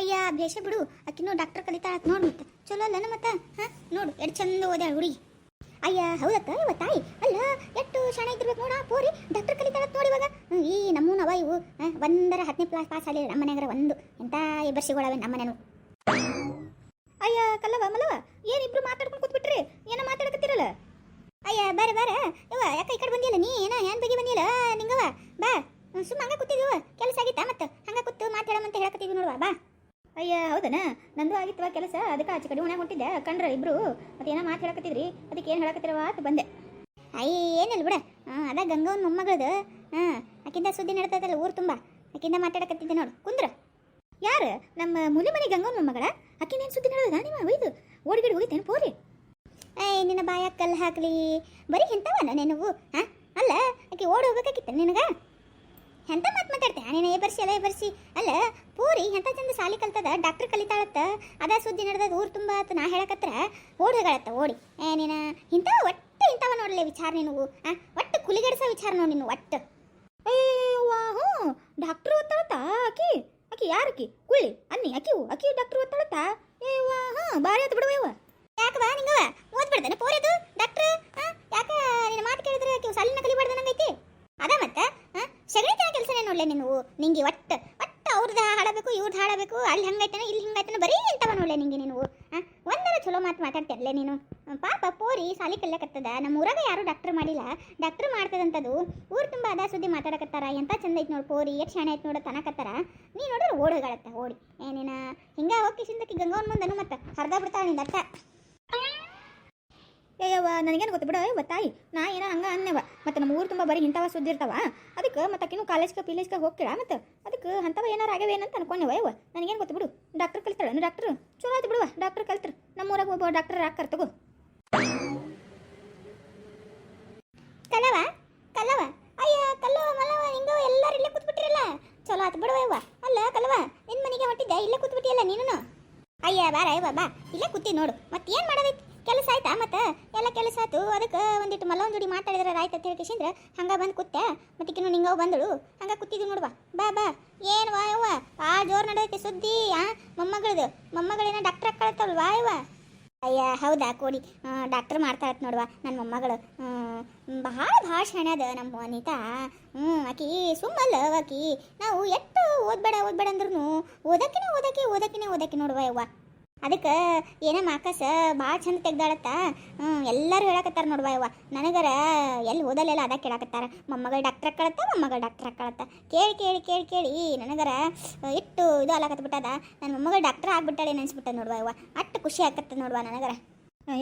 ಅಯ್ಯ, ಭೇಷ ಬಿಡು. ಆಕಿನೂ ಡಾಕ್ಟರ್ ಕಲಿತಾ ನೋಡು ಮತ್ತೆ. ಚಲೋ ಅಲ್ಲನ ಮತ್ತೆ? ಹಾಂ? ನೋಡು ಎಷ್ಟು ಚಂದ ಓದ್ಯಾಳ ಹುಡುಗಿ. ಅಯ್ಯ ಹೌದಕ್ಕ ಇವ ತಾಯಿ? ಅಲ್ಲ, ಎಷ್ಟು ಶಾಣ ಇದ್ದಿರ್ಬೇಕು ನೋಡ, ಪೋರಿ ಡಾಕ್ಟರ್ ಕಲಿತಾಳ ನೋಡಿ ಇವಾಗ. ಈ ಈ ಅವ ಇವು. ಒಂದರ ಹತ್ತನೇ ಕ್ಲಾಸ್ ಪಾಸ್ ಆಗಿ ನಮ್ಮ ಮನೆಯಾಗ ಒಂದು. ಎಂಥ ಇಬ್ಬರ್ಸಿಗಳವೆ ನಮ್ಮ ಮನೆನು. ಅಯ್ಯ ಕಲ್ಲವ ಮಲವ ಏನಿಬ್ರು ಮಾತಾಡ್ಕೊಂಡು ಕೂತ್ಬಿಟ್ರಿ? ಏನೋ ಮಾತಾಡಕತ್ತಿರಲ್ಲ? ಅಯ್ಯ, ಬಾರ ಬಾರ. ಇವ, ಯಾಕೆ ಈ ಕಡೆ ಬಂದಿಲ್ಲ ನೀ ಏನೋ ಏನ್ ಬಗ್ಗೆ ಬಂದಿಲ್ಲ ನಿಂಗವ ಬಾ. ಸುಮ್ಮ ಹಂಗ ಕೂತಿದ್ವ. ಕೆಲಸ ಆಗಿತ್ತ ಮತ್ತೆ? ಹಂಗ ಕೂತು ಮಾತಾಡಮಂತ ಹೇಳಕತ್ತಿದ್ವಿ ನೋಡುವ, ಬಾ. ಅಯ್ಯ, ಹೌದನ? ನಂದು ಆಗಿತ್ತವ ಕೆಲಸ, ಅದಕ್ಕೆ ಆಚೆ ಕಡೆ ಉಣಾಗ ಹೊಂಟಿದ್ದೆ. ಕಂಡ್ರ ಇಬ್ರು ಮತ್ತೇನೋ ಮಾತು ಹೇಳಕತ್ತಿದ್ರಿ, ಅದಕ್ಕೆ ಏನು ಹೇಳಕತ್ತಿರವ ಅಂತ ಬಂದೆ. ಅಯ್ಯ, ಏನಿಲ್ಲ ಬಿಡ. ಹಾಂ ಅದ ಗಂಗವನ್ ಮೊಮ್ಮಗಳದು. ಹಾಂ ಆಕಿಂದ ಸುದ್ದಿ ನಡ್ತದಲ್ಲ ಊರು ತುಂಬ. ಆಕಿಂದ ಮಾತಾಡಕತ್ತಿದ್ದೆ ನೋಡು, ಕುಂದ್ರ. ಯಾರು? ನಮ್ಮ ಮುಲಿ ಮನೆ ಗಂಗವನ್ ಮೊಮ್ಮಗಳ? ಆಕಿನೇನು ಸುದ್ದಿ ನಡೆದ ನಿಮ್ಮ ಒಯ್ದು? ಓಡಿಗಿಡಿ ಹೋಗಿತ್ತೇನು ಪೋರಿ ಏಯ್, ನಿನ್ನ ಬಾಯಾಗ ಕಲ್ಲು ಹಾಕ್ಲಿ. ಬರೀ ಇಂಥವನ ನೆನವು ಹಾಂ ಅಲ್ಲ, ಆಕೆ ಓಡಿ ಹೋಗ್ಬೇಕಾಗಿತ್ತ ನಿನಗ? ಎಂತ ಮಾತು ಮಾತಾಡ್ತೆ ನೀನು ಏ ಬರ್ಸಿ ಅಲ್ಲ ಏ ಬರ್ಸಿ. ಅಲ್ಲ, ಪೂರಿ ಎಂತ ಚಂದ ಸಾಲಿ ಕಲ್ತದ? ಡಾಕ್ಟರ್ ಕಲಿತಾಳತ್ತ? ಅದ ಸುದ್ದಿ ನಡೆದ ಊರು ತುಂಬ ಆತ. ನಾ ಹೇಳಕತ್ರ, ಓಡಿ ಹೋಗಳತ್ತ, ಓಡಿ. ಏ, ನೀನ ಇಂಥ ಒಟ್ಟು ಇಂಥವ ನೋಡಲೇ ವಿಚಾರ ನೀನು ಆ? ಒಟ್ಟು ಕುಲಿಗಡಿಸೋ ವಿಚಾರ ನೋಡಿ ನೀನು, ಒಟ್ಟು. ಏವ್ವಾ ಹ್ಞೂ. ಡಾಕ್ಟ್ರು ಓದ್ತಾಳತ್ತ, ಆಕಿ? ಆಕಿ ಯಾರಕಿ ಕುಳ್ಳಿ, ಅನ್ನಿ ಅಕಿ ಅಕಿ ಡಾಕ್ಟ್ರು ಓದ್ತಾಳತ್ತ? ಏವ್ವಾ ಹಾಂ ಬಾರಿ ಆತು ಬಿಡುವ ಯಾಕವಾ ನಿಂಗವ ಓದ್ಬಿಡ್ತಾನೆ ಪೋರಿದು ಡಾಕ್ಟ್ರ್ ಯಾಕ ನಿನ್ನ ಮಾತು ಕೇಳಿದ್ರೆ ಅಕಿ ಸಾಲಿನ ಕಲಿಬಾರ್ದು ನಂಗೈತಿ ಅದ ಮತ್ತೆ ಸಗಣಿತನ ಕೆಲಸನೇ ನೋಡ್ಲೆ ನೀನು? ನಿಂಗೆ ಒಟ್ಟು ಒಟ್ಟು ಅವ್ರದ್ದು ಹಾಡಬೇಕು ಇವ್ರದ್ದು ಹಾಡಬೇಕು ಅಲ್ಲಿ ಹಂಗೈತನ ಇಲ್ಲಿ ಹಿಂಗೈತನ ಬರೀ ಇಂಥವ ನೋಡ್ಲೆ ನಿಂಗೆ ನೀನು ಒಂದರ ಚಲೋ ಮಾತು ಮಾತಾಡ್ತಿರ್ಲೆ ನೀನು. ಪಾಪ ಪೋರಿ ಸಾಲಿ ಕಲ್ಲಕತ್ತದ ನಮ್ಮ ಊರಾಗ ಯಾರು ಡಾಕ್ಟರ್ ಮಾಡಿಲ್ಲ. ಡಾಕ್ಟರ್ ಮಾಡ್ತದಂತದು, ಊರು ತುಂಬ ಅದ ಸುದ್ದಿ ಮಾತಾಡಕತ್ತಾರ, ಎಂತ ಚಂದ ಐತೆ ನೋಡಿ ಪೋರಿ, ಎಷ್ಟು ಶಾಣೆ ಐತಿ ನೋಡೋ ತನಕತ್ತಾರ ನೀ ನೋಡ್ರೆ ಓಡಿ. ಓಡಿ ಏನೇನ ಹಿಂಗ ಹೋಗಿ ಸಿಂದಕ್ಕೆ ಗಂಗವನ್ ಮುಂದನು ಮತ್ತೆ ಹರ್ದ ಬಿಡ್ತಾಳ ನಿಂದ ಏಯವ್ವ, ನನಗೇನು ಗೊತ್ತು ಬಿಡ ಯವ್ವ ತಾಯಿ ನಾ ಏನೋ ಹಂಗ ಅನ್ಯವ ಮತ್ತೆ ನಮ್ಮ ಊರು ತುಂಬ ಬರೀ ಇಂಥವ ಸುದ್ದಿ ಇರ್ತಾವ. ಅದಕ್ಕೆ ಮತ್ತೆ ಅಕ್ಕಿನೂ ಕಾಲೇಜ್ಗೆ ಪೀಲೇಜ್ಗೆ ಹೋಗ್ತೀರಾ ಮತ್ತೆ ಅದಕ್ಕೆ ಅಂಥವ ಏನಾರು ಆಗ್ಯಾವೇನಂತ ಅನ್ಕೊಂಡೆವ ಯವ್ವ ನನಗೇನು ಗೊತ್ತು ಬಿಡು ಡಾಕ್ಟರ್ ಕಲ್ತಾಳ ಡಾಕ್ಟರ್ ಚಲೋ ಆಯ್ತು ಬಿಡುವ ಡಾಕ್ಟರ್ ಕಲ್ತ್ರು. ನಮ್ಮ ಊರಾಗ ಒಬ್ಬ ಡಾಕ್ಟರ್ ಹಾಕ್ತಾರ ತಗೋ ಕಲವ ಕಲ್ಲವ ಅಯ್ಯ ಕಲ್ಲವ ಮಲವ ಹಿಂಗವ ಎಲ್ಲರೂ ಇಲ್ಲೇ ಕೂತ್ಬಿಟ್ಟಿರಲ್ಲ ಚಲೋ ಆಯ್ತು ಬಿಡುವ ಯವ್ವ ಅಲ್ಲ ಕಲ್ಲವ ನಿನ್ನ ಮನೆಗೆ ಹೊಟ್ಟಿದ್ದೆ ಇಲ್ಲೇ ಕೂತ್ಬಿಟ್ಟಿಯಲ್ಲ ನೀನು ಅಯ್ಯ, ಬಾರ ಯವ್ವ ಬಾ. ಇಲ್ಲೇ ಕೂತಿ ನೋಡು. ಮತ್ತೇನು ಮಾಡೋದೈತಿ? ಕೆಲಸ ಆಯ್ತಾ? ಮತ್ತೆ? ಎಲ್ಲ ಕೆಲಸ ಆಯ್ತು. ಅದಕ್ಕೆ ಒಂದಿಟ್ಟು ಮಲ್ಲವನ್ ಜೋಡಿ ಮಾತಾಡಿದ್ರೆ ಆಯ್ತು ಅಂತ ಹೇಳ್ಕೇಶಿಂದ್ರ ಹಂಗ ಬಂದು ಮತ್ತೆ ಕಿನ್ನು ನಿಂಗವ್ ಬಂದಳು. ಹಂಗ ಕೂತಿದ್ವಿ ನೋಡುವ. ಬಾ ಬಾ. ಏನು ವಾಯವ್ವ ಆ ಜೋರ್ ನಡೆದೈತಿ ಸುದ್ದಿ, ಆ? ಮೊಮ್ಮಗಳದು. ಮೊಮ್ಮಗಳೇನ ಡಾಕ್ಟರ್ ಹಾಕಳತ್ತವಳು ವಾಯವ್ವ ಅಯ್ಯ, ಹೌದಾ? ಕೋಡಿ. ಡಾಕ್ಟರ್ ಇತ್ತು ನೋಡುವ ನನ್ನ ಮೊಮ್ಮಗಳು. ಭಾಳ ಭಾಳ ಶಾಣ್ಯದ ನಮ್ಮ ಅನಿತಾ. ಹ್ಞೂ ಆಕಿ ಸುಮ್ಮಲ್ಲ ಆಕಿ. ನಾವು ಎಷ್ಟು ಓದ್ಬೇಡ ಓದ್ಬೇಡ ಅಂದ್ರೂ ಓದಕ್ಕಿನ ಓದಕ್ಕೆ ಓದಕ್ಕಿನ ಓದಕ್ಕೆ ನೋಡುವ ಯವ್ವ. ಅದಕ್ಕೆ ಏನೇ ಮಾಕಸ ಭಾಳ ಚಂದ ತೆಗ್ದಾಳತ್ತ? ಹ್ಞೂ ಎಲ್ಲರೂ ಹೇಳಕತ್ತಾರ ನೋಡುವ ಯವ್ವ ನನಗರ ಎಲ್ಲಿ ಓದಲೆಲ್ಲ ಅದ ಕೇಳಕತ್ತಾರ. ಮೊಮ್ಮಗಳು ಡಾಕ್ಟರ್ ಹಾಕಳತ್ತ ಮೊಮ್ಮಗಳು ಡಾಕ್ಟರ್ ಹಾಕಳತ್ತ ಕೇಳಿ ಕೇಳಿ ಕೇಳಿ ಕೇಳಿ ನನಗರ ಇಟ್ಟು ಇದು ಅಲಾಕತ್ ಬಿಟ್ಟದ. ನನ್ನ ಮೊಮ್ಮಗಳು ಡಾಕ್ಟ್ರ್ ಆಗ್ಬಿಟ್ಟಾಳೆ ನೆನ್ಸ್ಬಿಟ್ಟ ನೋಡುವ ಯವ್ವ ಅಷ್ಟು ಖುಷಿ ಆಕತ್ತ ನೋಡುವ ನನಗರ.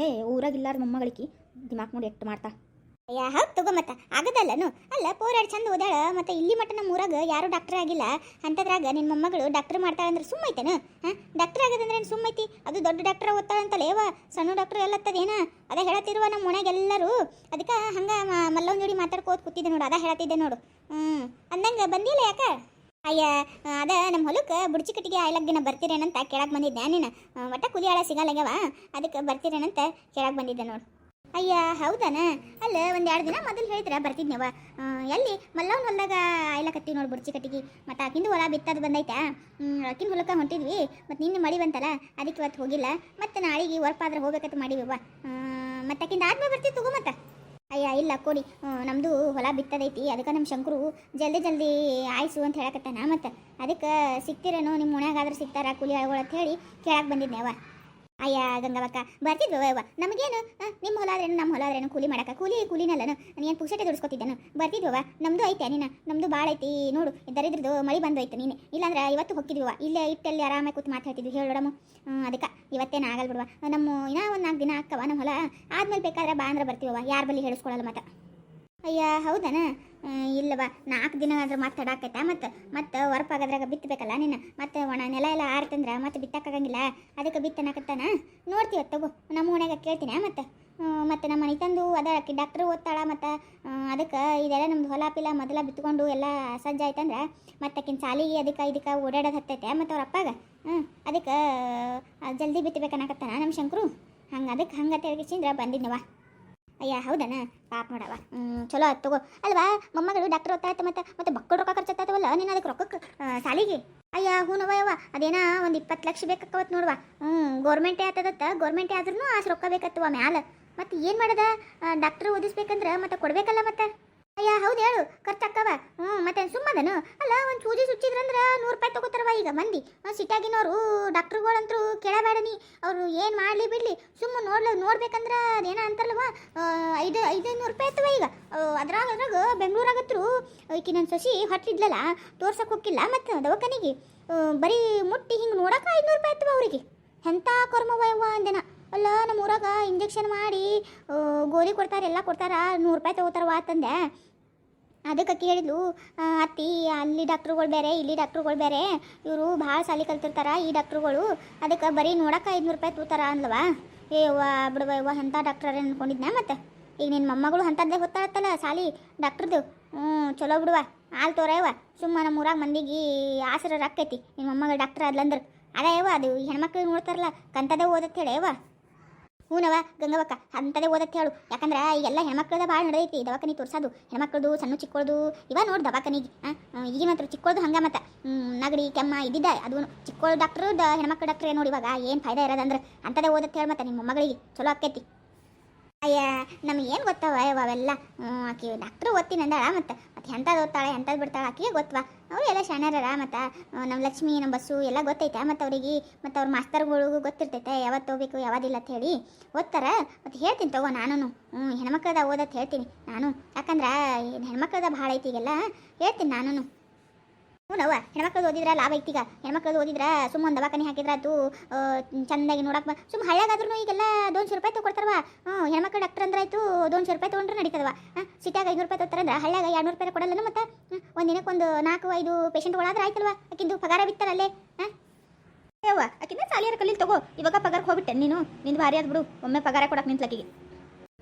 ಏ ಊರಾಗಿಲ್ಲಾರ ಮೊಮ್ಮಗಳಿಗೆ ದಿಮಾಕ್ ನೋಡಿ ಎಷ್ಟು ಮಾಡ್ತಾ. ಅಯ್ಯ, ಹೌದು ತಗೋ ಮತ್ತ. ಆಗದಲ್ಲನು? ಅಲ್ಲ, ಪೋರಾಡಿ ಚಂದ ಓದಾಳ, ಮತ್ತೆ ಇಲ್ಲಿ ಮಟ್ಟ ನಮ್ಮ ಊರಾಗ ಯಾರು ಡಾಕ್ಟರ್ ಆಗಿಲ್ಲ. ಅಂತದ್ರಾಗ ನಿನ್ನ ಮೊಮ್ಮಗಳು ಡಾಕ್ಟರ್ ಮಾಡ್ತಾಳೆ ಅಂದ್ರೆ ಸುಮ್ಮೈತೇನು ಹಾಂ? ಡಾಕ್ಟರ್ ಆಗದಂದ್ರೆ ಏನು ಸುಮ್ಮೈತಿ ಅದು ದೊಡ್ಡ ಡಾಕ್ಟರ್ ಓದ್ತಾಳೆ ಅಂತ ಲೇವ ಸಣ್ಣ ಡಾಕ್ಟರ್ ಎಲ್ಲತ್ತದೇನ ಅದೇ ಹೇಳತ್ತಿರುವ ನಮ್ಮ ಮನೆಗೆಲ್ಲರೂ ಅದಕ್ಕೆ ಹಂಗೆ ಮಲ್ಲವನ್ ಜೋಡಿ ಮಾತಾಡ್ಕೋತ ಕೂತಿದ್ದೆ ನೋಡು, ಅದ ಹೇಳತ್ತಿದ್ದೆ ನೋಡು. ಹ್ಞೂ ಅಂದಂಗೆ ಬಂದಿಲ್ಲ ಯಾಕ? ಅಯ್ಯ, ಅದ ನಮ್ಮ ಹೊಲಕ್ಕೆ ಬುಡ್ಚಿ ಕಟ್ಟಿಗೆ ಆಯ್ಲಕ್ ದಿನ ಬರ್ತೀರೇನಂತ ಕೇಳಕ್ಕೆ ಬಂದಿದ್ದೆ ನೀನು. ಒಟ್ಟ ಕುದಿಯಾಳ ಸಿಗಲ್ಲಗ್ಯವ. ಅದಕ್ಕೆ ಬರ್ತೀರೇನಂತ ಕೆಳಗೆ ಬಂದಿದ್ದೆ ನೋಡು. ಅಯ್ಯ, ಹೌದನ? ಅಲ್ಲ, ಒಂದು ಎರಡು ದಿನ ಮೊದಲು ಹೇಳಿದ್ರೆ, ಬರ್ತಿದ್ನವ. ಎಲ್ಲಿ? ಮಲ್ಲವನ ಹೊಲ್ದಾಗ ಆಯ್ಲಕತ್ತೀವಿ ನೋಡಿ ಬುಡ್ಚಿ ಕಟ್ಟಿಗೆ. ಮತ್ತು ಆಕಿಂದು ಹೊಲ ಬಿತ್ತದು ಬಂದೈತಾ? ಆಕಿನ ಹೊಲಕ್ಕೆ ಹೊಂಟಿದ್ವಿ, ಮತ್ತು ನಿನ್ನೆ ಮಳಿ ಬಂತಲ್ಲ, ಅದಕ್ಕೆ ಇವತ್ತು ಹೋಗಿಲ್ಲ. ಮತ್ತು ನಾಳೆಗೆ ವರ್ಪಾದ್ರೆ ಹೋಗ್ಬೇಕಂತ ಮಾಡೀವಿವ ಮತ್ತು ಆಕಿಂದ ಆದ್ಮೇಲೆ ಬರ್ತೀವಿ ತಗೋ ಮತ್ತೆ. ಅಯ್ಯ, ಇಲ್ಲ ಕೊಡಿ. ನಮ್ಮದು ಹೊಲ ಬಿತ್ತದೈತಿ, ಅದಕ್ಕೆ ನಮ್ಮ ಶಂಕರು ಜಲ್ದಿ ಜಲ್ದಿ ಆಯ್ಸು ಅಂತ ಹೇಳಕತ್ತಾನ ಮತ್ತು. ಅದಕ್ಕೆ ಸಿಗ್ತಿರೇನೋ ನಿಮ್ಮ ಮನ್ಯಾಗಾದ್ರೆ ಸಿಗ್ತಾರ, ಕೂಲಿ ಅಂತ ಹೇಳಿ ಕೇಳಕ್ಕೆ ಬಂದಿದ್ದೆ ಅವ ಅಯ್ಯ ಗಂಗವಕ್ಕ, ಬರ್ತಿದ್ವಿ ಅವ್ವ? ನಮಗೇನು? ನಿಮ್ಮ ಹೊಲ ಆದ್ರೇನು ನಮ್ಮ ಹೊಲ ಆದ್ರೇನು ಕೂಲಿ ಮಾಡಕ ಕೂಲಿ, ಕೂಲಿನಲ್ಲನು. ನೀನು ಪುಕ್ಷಟೆ ದುಡಿಸ್ಕೊತಿದ್ದನು? ಬರ್ತಿದ್ವವ ನಮ್ದು ಐತೆ ನೀನು. ನಮ್ದು ಭಾಳ ಐತಿ, ನೋಡು. ದರಿದ್ರದ್ದು ಮಳಿ ಬಂದೋಯ್ತು ನೀನು. ಇಲ್ಲಾಂದ್ರೆ ಇವತ್ತು ಹೋಗಿದ್ವಿವ ಇಲ್ಲೇ ಇಟ್ಟಲ್ಲಿ ಆರಾಮಾಗಿ ಕೂತು ಮಾತಾಡ್ತಿದ್ವಿ. ಹೇಳೋಡಮ್ಮ ಅದಕ್ಕೆ, ಇವತ್ತೇನು ಆಗಲ್ಲ ಬಿಡುವ ನಮ್ಮ ಇನ್ನೂ ಒಂದು ನಾಲ್ಕು ದಿನ ಅಕ್ಕವ, ನಮ್ಮ ಹೊಲ. ಆದ್ಮೇಲೆ ಬೇಕಾದ್ರೆ ಬಾ ಅಂದ್ರೆ ಬರ್ತೀವವ ಯಾರ ಬಳಿ ಹೇಳಿಸ್ಕೊಳ್ಳಲ್ಲ ಮತ್ತೆ ಅಯ್ಯ, ಹೌದನ? ಇಲ್ಲವ ನಾಲ್ಕು ದಿನ ಆದ್ರೆ ಮತ್ತೆ ಮತ್ತು, ಮತ್ತೆ ಹೊರಪಾಗದ್ರಾಗ ಬಿತ್ತಬೇಕಲ್ಲ ನೀನು? ಮತ್ತು ಒಣ ನೆಲ ಎಲ್ಲ ಆರ್ತಂದ್ರೆ ಮತ್ತೆ ಬಿತ್ತಕ್ಕಾಗಂಗಿಲ್ಲ ಅದಕ್ಕೆ ಬಿತ್ತನಕತ್ತಾನ ನೋಡ್ತೀವ ತಗೋ. ನಮ್ಮ ಮನ್ಯಾಗ ಕೇಳ್ತೀನಿ ಮತ್ತೆ. ಮತ್ತು ನಮ್ಮ ಮನೆ ತಂದು ಅದಕ್ಕೆ ಡಾಕ್ಟರ್ ಓದ್ತಾಳ ಮತ್ತು. ಅದಕ್ಕೆ ಇದೆಲ್ಲ ನಮ್ದು ಹೊಲ ಪಿಲ ಮೊದಲ ಬಿತ್ಕೊಂಡು ಎಲ್ಲ ಸಜ್ಜ ಆಯ್ತಂದ್ರೆ ಮತ್ತೆ ಆಕಿನ ಸಾಲಿಗೆ ಅದಕ್ಕೆ ಇದಕ್ಕೆ ಓಡಾಡೋದು ಹತ್ತೈತೆ ಮತ್ತು ಅವ್ರ ಅಪ್ಪಾಗ. ಹ್ಞೂ ಅದಕ್ಕೆ ಜಲ್ದಿ ಬಿತ್ತಬೇಕನ್ನಕತ್ತಾನ ನಮ್ಮ ಶಂಕರು? ಹಂಗೆ, ಅದಕ್ಕೆ ಹಂಗೆ ತಿಳ್ಗಿಸಿಂದ್ರೆ ಬಂದಿದ್ನವ ಅಯ್ಯ, ಹೌದನ? ಪಾಪ ನೋಡವ ಹ್ಞೂ ಚಲೋ ಆಯ್ತು ತಗೋ. ಅಲ್ವಾ? ಮೊಮ್ಮಗಳು ಡಾಕ್ಟರ್ ಓದ್ತಾಯ್ತು ಮತ್ತೆ ಮತ್ತೆ ಮಕ್ಕಳು ರೊಕ್ಕ ಖರ್ಚಾಗ್ತಾವಲ್ಲ ನೀನು ಅದಕ್ಕೆ ರೊಕ್ಕಕ್ಕೆ ಸಾಲಿಗೆ? ಅಯ್ಯ ಹೂನವ ಯವ್ವ ಅದೇನ ಒಂದು ಇಪ್ಪತ್ತು ಲಕ್ಷ ಬೇಕಾಕವತ್ತು ನೋಡುವ. ಹ್ಞೂ ಗೌರ್ಮೆಂಟೇ ಆತದತ್ತ ಗೌರ್ಮೆಂಟೇ ಆದ್ರೂ ಆಸು ರೊಕ್ಕ ಬೇಕತ್ತವ ಮ್ಯಾಲ. ಮತ್ತೆ ಏನು ಮಾಡದ? ಡಾಕ್ಟರ್ ಓದಿಸ್ಬೇಕಂದ್ರೆ ಮತ್ತೆ ಕೊಡ್ಬೇಕಲ್ಲ ಮತ್ತೆ? ಅಯ್ಯ, ಹೌದು ಹೇಳು. ಖರ್ಚಾಕ್ಕವ ಹ್ಞೂ ಮತ್ತೆ ಸುಮ್ಮದನು ಅಲ್ಲ, ಒಂದು ಸೂಜಿ ಸುಚ್ಚಿದ್ರಂದ್ರೆ ನೂರು ರೂಪಾಯಿ ತಗೋತಾರವ ಈಗ, ಮಂದಿ. ಸಿಟ್ಟಾಗಿನವರು ಡಾಕ್ಟ್ರುಗಳಂತರೂ ಕೇಳಬೇಡ ನೀ ಅವರು ಏನು ಮಾಡಲಿ ಬಿಡಲಿ? ಸುಮ್ಮನೆ ನೋಡ್ಲ, ನೋಡ್ಬೇಕಂದ್ರೆ ಅದೇನೋ ಅಂತಾರಲ್ವ? ಐದು ಐದು, ಐದೈನೂರು ರೂಪಾಯಿ ಆಯ್ತವ ಈಗ. ಅದ್ರಾಗ ಅದ್ರಾಗ ಬೆಂಗಳೂರಾಗತ್ರು, ಈಕಿ ನನ್ನ ಸಸಿ ಹೊಟ್ಟಿದ್ಲಲ್ಲ ತೋರ್ಸಕ್ಕೆ ಹೋಗಿಲ್ಲ ಮತ್ತು ದವಾಖಾನಿಗೆ. ಬರೀ ಮುಟ್ಟಿ ಹಿಂಗೆ ನೋಡಕ್ಕೆ ಐದುನೂರು ರೂಪಾಯಿ ಆಯ್ತವ ಅವರಿಗೆ. ಎಂಥ ಕರ್ಮವಯವ ಅಂದೆನ? ಅಲ್ಲ, ನಮ್ಮ ಊರಾಗ ಇಂಜೆಕ್ಷನ್ ಮಾಡಿ ಗೋಲಿ ಕೊಡ್ತಾರೆ, ಎಲ್ಲ ಕೊಡ್ತಾರ, ನೂರು ರೂಪಾಯಿ ತಗೋತಾರವ ಅಂತಂದೆ. ಅದಕ್ಕೆ ಅಕ್ಕಿ ಹೇಳಿದ್ಲು ಅತ್ತಿ, ಅಲ್ಲಿ ಡಾಕ್ಟ್ರುಗಳು ಬೇರೆ, ಇಲ್ಲಿ ಡಾಕ್ಟ್ರುಗಳು ಬೇರೆ, ಇವರು ಭಾಳ ಸಾಲಿ ಕಲ್ತಿರ್ತಾರ, ಈ ಡಾಕ್ಟ್ರುಗಳು. ಅದಕ್ಕೆ ಬರೀ ನೋಡಕ್ಕೆ ಐದುನೂರು ರೂಪಾಯಿ ತೂತಾರ ಅಂದ್ಲವ? ಏ ಅವ್ವ ಬಿಡುವ, ಇವ ಅಂಥ ಡಾಕ್ಟ್ರ ಅನ್ಕೊಂಡಿದ್ನಾ ಮತ್ತೆ? ಈಗ ನಿನ್ನ ಮೊಮ್ಮಗಳು ಅಂಥದ್ದೇ ಗೊತ್ತಾಗತ್ತಲ್ಲ ಸಾಲಿ ಡಾಕ್ಟ್ರದ್ದು ಹ್ಞೂ ಚಲೋ ಬಿಡುವ ಆಲ್ ತೋರವ ಸುಮ್ಮ ನಮ್ಮ ಊರಾಗ ಮಂದಿಗೆ ಆಸರ ಆಕೈತಿ ನಿನ್ನ ಮೊಮ್ಮಗಳು ಡಾಕ್ಟ್ರ್ ಅದ್ಲಂದ್ರೆ ಅದೇ ಯವ್ವ ಅದು ಹೆಣ್ಮಕ್ಳು ನೋಡ್ತಾರಲ್ಲ, ಕಂತದೇ ಓದತ್ತೆ ಹೇಳಿ ಹೂನವ, ಗಂಗವಕ್ಕ, ಅಂತದೇ ಓದತ್ತೆ ಹೇಳು. ಯಾಕಂದ್ರೆ ಈಗೆಲ್ಲ ಹೆಣ್ಮಕ್ಳದ ಭಾಳ ನಡೆದೈತಿ, ದವಾಖಾನಿ ತೋರ್ಸೋದು, ಹೆಣ್ಮಕ್ಳದು ಸಣ್ಣ ಚಿಕ್ಕೋಳ್ದು. ಇವ ನೋಡಿ ದವಾಖಾನಿಗೆ ಈಗಿನ ಹತ್ರ ಚಿಕ್ಕೋಳ್ದು ಹಂಗೆ ಮತ್ತೆ. ನಗಡಿ, ಕೆಮ್ಮ ಇದ್ದಿದ್ದ ಅದು ಚಿಕ್ಕಳು ಡಾಕ್ಟ್ರು ದ ಹೆಣ್ಮಕ್ಳು ಡಾಕ್ಟ್ರೇ ನೋಡಿ ಇವಾಗ, ಏನು ಫಾಯ್ದಾ ಇರೋದಂದ್ರೆ ಅಂತದೇ ಓದತ್ತೆ ಹೇಳು ಮತ್ತೆ ನಿಮ್ಮ ಮಗಳಿಗೆ. ಚಲೋ ಆಕೈತಿ ಅಯ್ಯ, ನಮ್ಗೆ ಏನು ಗೊತ್ತವ ಅವೆಲ್ಲ ಆಕಿ ಡಾಕ್ಟ್ರು ಓದ್ತೀನಿ ಅಂದಾಳ ಮತ್ತೆ. ಮತ್ತೆ ಎಂಥದ್ದು ಓದ್ತಾಳೆ ಎಂಥದ್ದು ಬಿಡ್ತಾಳೆ, ಆಕಿಗೆ ಗೊತ್ತವ ಅವರು ಎಲ್ಲ ಶಾಣ್ಯರ ಮತ್ತು ನಮ್ಮ ಲಕ್ಷ್ಮಿ ನಮ್ಮ ಬಸ್ಸು ಎಲ್ಲ ಗೊತ್ತೈತೆ. ಮತ್ತು ಅವ್ರಿಗೆ, ಮತ್ತು ಅವ್ರ ಮಾಸ್ತರ್ಗಳಿಗೂ ಗೊತ್ತಿರ್ತೈತೆ, ಯಾವತ್ತು ಹೋಗ್ಬೇಕು, ಯಾವದಿಲ್ಲ ಅಂತ ಹೇಳಿ ಓದ್ತಾರ ಮತ್ತು ಹೇಳ್ತೀನಿ ತಗೋ ನಾನು ಹ್ಞೂ ಹೆಣ್ಮಕ್ಳದ ಓದತ್ತೆ ಹೇಳ್ತೀನಿ ನಾನು. ಯಾಕಂದ್ರೆ, ಹೆಣ್ಮಕ್ಳದ ಭಾಳ ಐತಿ ಈಗೆಲ್ಲ. ಹೇಳ್ತೀನಿ ನಾನು ಹ್ಞೂನವ್ವ ಹೆಣ್ಮಕ್ಳದ್ದು ಓದಿದ್ರೆ ಲಾಭ ಐತಿ ಈಗ. ಹೆಣ್ಮಕ್ಳದ್ದು ಓದಿದ್ರೆ ಸುಮ್ಮ ಒಂದು ದವಾಖಾನೆ ಹಾಕಿದ್ರೆ ಅದು ಚಂದಾಗಿ ನೋಡಕ್ಕೆ ಸುಮ್ಮ ಹಳ್ಳಿಯಾಗಾದ್ರೂ ಈಗೆಲ್ಲ ದೋನ್ಶೆ ರೂಪಾಯಿ ತಗೊಳ್ತಾರವ ಹ್ಞೂ, ಹೆಣ್ಮಕ್ಳು ಡಾಕ್ಟರ್ ಅಂದ್ರೆ ಆಯ್ತು ದೋನ್ಶೆ ರೂಪಾಯಿ ತೊಗೊಂಡ್ರೆ ನಡೀತದವ ಸಿಟ್ಯಾಗ ಐನೂರು ರೂಪಾಯಿ ತೊಗೊತಾರಂದ್ರೆ ಹಳ್ಳ್ಯಾಗ ಎರಡ್ನೂರು ರೂಪಾಯಿ ಕೊಡಲ್ಲ ಮತ್ತೆ? ಒಂದು ದಿನಕ್ಕೆ ಒಂದು ನಾಲ್ಕು, ಐದು ಪೇಷಂಟ್ಗಳಾದ್ರೆ ಆಯ್ತಲ್ವ? ಅಕ್ಕಿಂದು ಪಗಾರ ಬಿತ್ತಾರಲ್ಲೇ ಹಾಂ? ಯವ್ವ ಅಕ್ಕಿಂದ ಸಾಲಿಯಾರ ಕಲ್ಲಿ ತಗೋ. ಇವಾಗ ಪಗಾರಕ್ಕೆ ಹೋಗ್ಬಿಟ್ಟೆ ನೀನು. ನಿಂದು ಭಾರಿ ಆದ್ಬಿಡು ಒಮ್ಮೆ ಪಗಾರ ಕೊಡಕ್ಕೆ ನಿಂತ್ಲಕ್ಕಿಗೆ